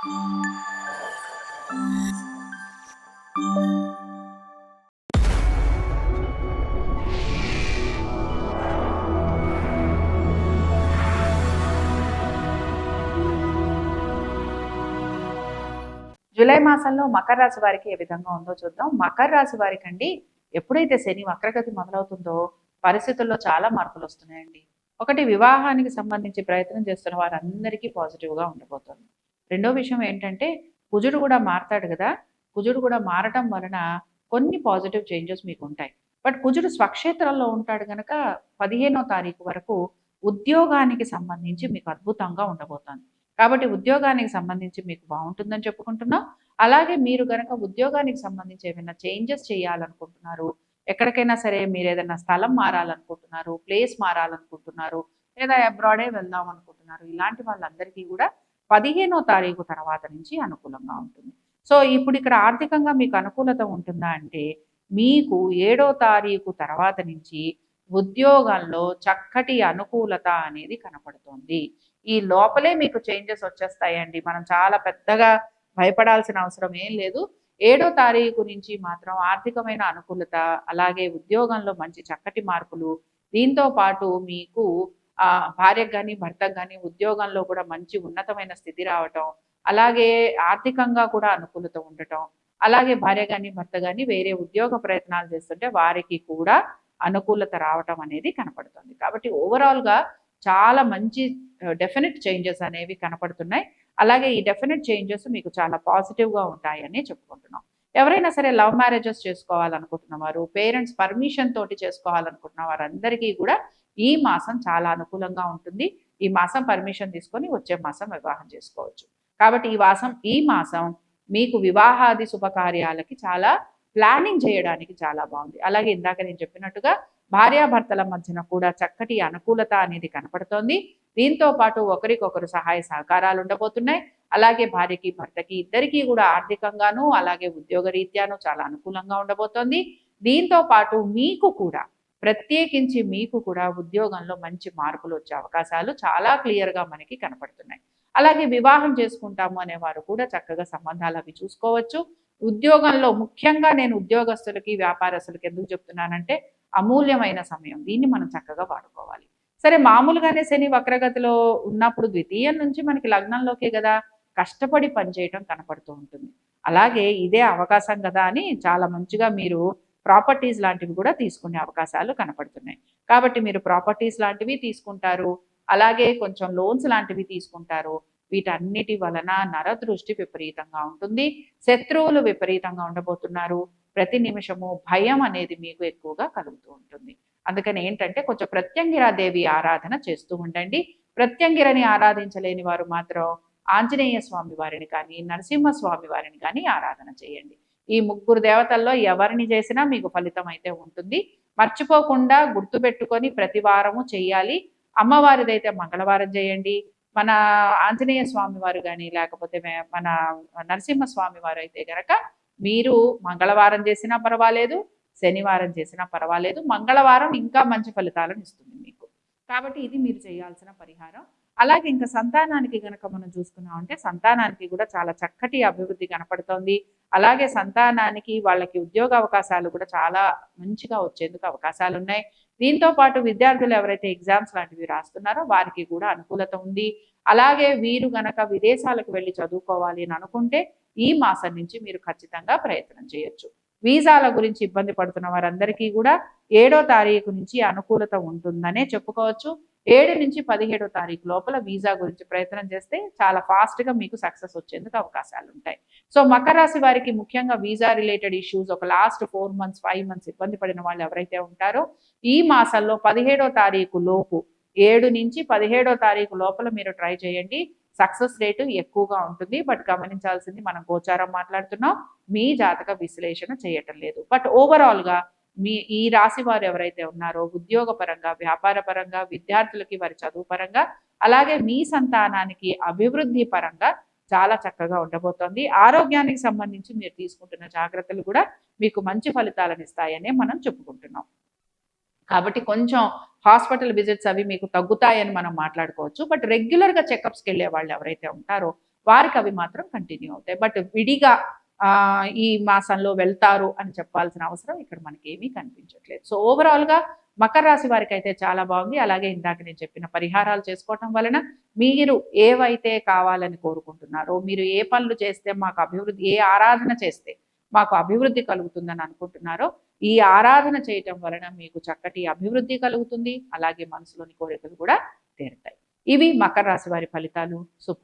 July మాసంలో మకర రాశి వారికి ఏ విధంగా ఉందో చూద్దాం. మకర రాశి వారికి అండి ఎప్పుడైతే శని వక్రగతి మొదలవుతుందో పరిస్థితుల్లో చాలా మార్పులు వస్తున్నాయండి. ఒకటి వివాహానికి సంబంధించి ప్రయత్నం చేస్తున్న వారందరికీ పాజిటివ్గా ఉండబోతుంది. రెండో విషయం ఏంటంటే కుజుడు కూడా మారతాడు కదా. కుజుడు కూడా మారటం వలన కొన్ని పాజిటివ్ చేంజెస్ మీకు ఉంటాయి. బట్ కుజుడు స్వక్షేత్రంలో ఉంటాడు కనుక పదిహేనో తారీఖు వరకు ఉద్యోగానికి సంబంధించి మీకు అద్భుతంగా ఉండబోతోంది కాబట్టి ఉద్యోగానికి సంబంధించి మీకు బాగుంటుందని చెప్పుకుంటున్నాం. అలాగే మీరు కనుక ఉద్యోగానికి సంబంధించి ఏమైనా చేంజెస్ చేయాలనుకుంటున్నారు ఎక్కడికైనా సరే మీరు ఏదైనా స్థలం మారాలనుకుంటున్నారు ప్లేస్ మారాలనుకుంటున్నారు లేదా అబ్రాడే వెళ్దాం అనుకుంటున్నారు ఇలాంటి వాళ్ళందరికీ కూడా పదిహేనో తారీఖు తర్వాత నుంచి అనుకూలంగా ఉంటుంది. సో ఇప్పుడు ఇక్కడ ఆర్థికంగా మీకు అనుకూలత ఉంటుందా అంటే మీకు ఏడో తారీఖు తర్వాత నుంచి ఉద్యోగంలో చక్కటి అనుకూలత అనేది కనపడుతుంది. ఈ లోపలే మీకు చేంజెస్ వచ్చేస్తాయండి. మనం చాలా పెద్దగా భయపడాల్సిన అవసరం ఏం లేదు. ఏడో తారీఖు నుంచి మాత్రం ఆర్థికమైన అనుకూలత అలాగే ఉద్యోగంలో మంచి చక్కటి మార్పులు దీంతో పాటు మీకు భార్యకు కానీ భర్తకు కానీ ఉద్యోగంలో కూడా మంచి ఉన్నతమైన స్థితి రావటం అలాగే ఆర్థికంగా కూడా అనుకూలత ఉండటం అలాగే భార్య కానీ భర్త కానీ వేరే ఉద్యోగ ప్రయత్నాలు చేస్తుంటే వారికి కూడా అనుకూలత రావటం అనేది కనపడుతుంది. కాబట్టి ఓవరాల్గా చాలా మంచి డెఫినెట్ చేంజెస్ అనేవి కనపడుతున్నాయి. అలాగే ఈ డెఫినెట్ చేంజెస్ మీకు చాలా పాజిటివ్గా ఉంటాయని చెప్పుకుంటున్నాం. ఎవరైనా సరే లవ్ మ్యారేజెస్ చేసుకోవాలనుకుంటున్న వారు పేరెంట్స్ పర్మిషన్ తోటి చేసుకోవాలనుకుంటున్న వారందరికీ కూడా ఈ మాసం చాలా అనుకూలంగా ఉంటుంది. ఈ మాసం పర్మిషన్ తీసుకొని వచ్చే మాసం వివాహం చేసుకోవచ్చు. కాబట్టి ఈ మాసం ఈ మాసం మీకు వివాహాది శుభకార్యాలకి చాలా ప్లానింగ్ చేయడానికి చాలా బాగుంది. అలాగే ఇందాక నేను చెప్పినట్టుగా భార్యాభర్తల మధ్యన కూడా చక్కటి అనుకూలత అనేది కనపడుతోంది. దీంతో పాటు ఒకరికొకరు సహాయ సహకారాలు ఉండబోతున్నాయి. అలాగే భార్యకి భర్తకి ఇద్దరికీ కూడా ఆర్థికంగాను అలాగే ఉద్యోగ రీత్యాను చాలా అనుకూలంగా ఉండబోతోంది. దీంతో పాటు మీకు కూడా ప్రత్యేకించి మీకు కూడా ఉద్యోగంలో మంచి మార్పులు వచ్చే అవకాశాలు చాలా క్లియర్గా మనకి కనపడుతున్నాయి. అలాగే వివాహం చేసుకుంటాము అనేవారు కూడా చక్కగా సంబంధాలు అవి చూసుకోవచ్చు. ఉద్యోగంలో ముఖ్యంగా నేను ఉద్యోగస్తులకి వ్యాపారస్తులకి ఎందుకు చెప్తున్నానంటే అమూల్యమైన సమయం దీన్ని మనం చక్కగా వాడుకోవాలి. సరే మామూలుగానే శని వక్రగతిలో ఉన్నప్పుడు ద్వితీయం నుంచి మనకి లగ్నంలోకే కదా కష్టపడి పనిచేయటం కనపడుతూ ఉంటుంది. అలాగే ఇదే అవకాశం కదా అని చాలా మంచిగా మీరు ప్రాపర్టీస్ లాంటివి కూడా తీసుకునే అవకాశాలు కనపడుతున్నాయి. కాబట్టి మీరు ప్రాపర్టీస్ లాంటివి తీసుకుంటారు అలాగే కొంచెం లోన్స్ లాంటివి తీసుకుంటారు. వీటన్నిటి వలన నరదృష్టి విపరీతంగా ఉంటుంది. శత్రువులు విపరీతంగా ఉండబోతున్నారు. ప్రతి నిమిషము భయం అనేది మీకు ఎక్కువగా కలుగుతూ ఉంటుంది. అందుకని ఏంటంటే కొంచెం ప్రత్యంగిరాదేవి ఆరాధన చేస్తూ ఉండండి. ప్రత్యంగిరని ఆరాధించలేని వారు మాత్రం ఆంజనేయ స్వామి వారిని కానీ నరసింహ స్వామి వారిని కానీ ఆరాధన చేయండి. ఈ ముగ్గురు దేవతల్లో ఎవరిని చేసినా మీకు ఫలితం అయితే ఉంటుంది. మర్చిపోకుండా గుర్తుపెట్టుకొని ప్రతి వారము చేయాలి. అమ్మవారిదైతే మంగళవారం చేయండి. మన ఆంజనేయ స్వామి వారు కానీ లేకపోతే మన నరసింహ స్వామి వారు అయితే గనక మీరు మంగళవారం చేసినా పర్వాలేదు శనివారం చేసినా పర్వాలేదు మంగళవారం ఇంకా మంచి ఫలితాలను ఇస్తుంది మీకు. కాబట్టి ఇది మీరు చేయాల్సిన పరిహారం. అలాగే ఇంకా సంతానానికి గనక మనం చూసుకున్నామంటే సంతానానికి కూడా చాలా చక్కటి అభివృద్ధి కనపడుతోంది. అలాగే సంతానానికి వాళ్ళకి ఉద్యోగ అవకాశాలు కూడా చాలా మంచిగా వచ్చేందుకు అవకాశాలు ఉన్నాయి దీంతో పాటు విద్యార్థులు ఎవరైతే ఎగ్జామ్స్ లాంటివి రాస్తున్నారో వారికి కూడా అనుకూలత ఉంది. అలాగే వీరు గనక విదేశాలకు వెళ్ళి చదువుకోవాలి అని అనుకుంటే ఈ మాసం నుంచి మీరు ఖచ్చితంగా ప్రయత్నం చేయొచ్చు. వీసాల గురించి ఇబ్బంది పడుతున్న వారందరికీ కూడా ఏడో తారీఖు నుంచి అనుకూలత ఉంటుందనే చెప్పుకోవచ్చు. ఏడు నుంచి పదిహేడో తారీఖు లోపల వీసా గురించి ప్రయత్నం చేస్తే చాలా ఫాస్ట్గా మీకు సక్సెస్ వచ్చేందుకు అవకాశాలు ఉంటాయి సో మకర రాశి వారికి ముఖ్యంగా వీసా రిలేటెడ్ ఇష్యూస్ ఒక last four months five months ఇబ్బంది పడిన వాళ్ళు ఎవరైతే ఉంటారో ఈ మాసంలో పదిహేడో తారీఖు లోపు ఏడు నుంచి పదిహేడో తారీఖు లోపల మీరు ట్రై చేయండి. సక్సెస్ రేటు ఎక్కువగా ఉంటుంది. బట్ గమనించాల్సింది మనం గోచారం మాట్లాడుతున్నాం. మీ జాతక విశ్లేషణ చేయటం లేదు. బట్ ఓవరాల్గా మీ ఈ రాశి వారు ఎవరైతే ఉన్నారో ఉద్యోగ పరంగా వ్యాపార పరంగా విద్యార్థులకి వారి చదువు పరంగా అలాగే మీ సంతానానికి అభివృద్ధి పరంగా చాలా చక్కగా ఉండబోతోంది. ఆరోగ్యానికి సంబంధించి మీరు తీసుకుంటున్న జాగ్రత్తలు కూడా మీకు మంచి ఫలితాలను ఇస్తాయనే మనం చెప్పుకుంటున్నాం. కాబట్టి కొంచెం హాస్పిటల్ విజిట్స్ అవి మీకు తగ్గుతాయని మనం మాట్లాడుకోవచ్చు. బట్ రెగ్యులర్గా చెకప్స్కి వెళ్ళే వాళ్ళు ఎవరైతే ఉంటారో వారికి అవి మాత్రం కంటిన్యూ అవుతాయి. బట్ విడిగా ఈ మాసంలో వెళ్తారు అని చెప్పాల్సిన అవసరం ఇక్కడ మనకి ఏమీ కనిపించట్లేదు సో ఓవరాల్గా మకర రాశి వారికి అయితే చాలా బాగుంది. అలాగే ఇందాక నేను చెప్పిన పరిహారాలు చేసుకోవటం వలన మీరు ఏవైతే కావాలని కోరుకుంటున్నారో మీరు ఏ పనులు చేస్తే మాకు అభివృద్ధి ఏ ఆరాధన చేస్తే మాకు అభివృద్ధి కలుగుతుందని అనుకుంటున్నారో ఈ ఆరాధన చేయటం వలన మీకు చక్కటి అభివృద్ధి కలుగుతుంది. అలాగే మనసులోని కోరికలు కూడా తీరుతాయి. ఇవి మకర రాశి వారి ఫలితాలు. శుభం.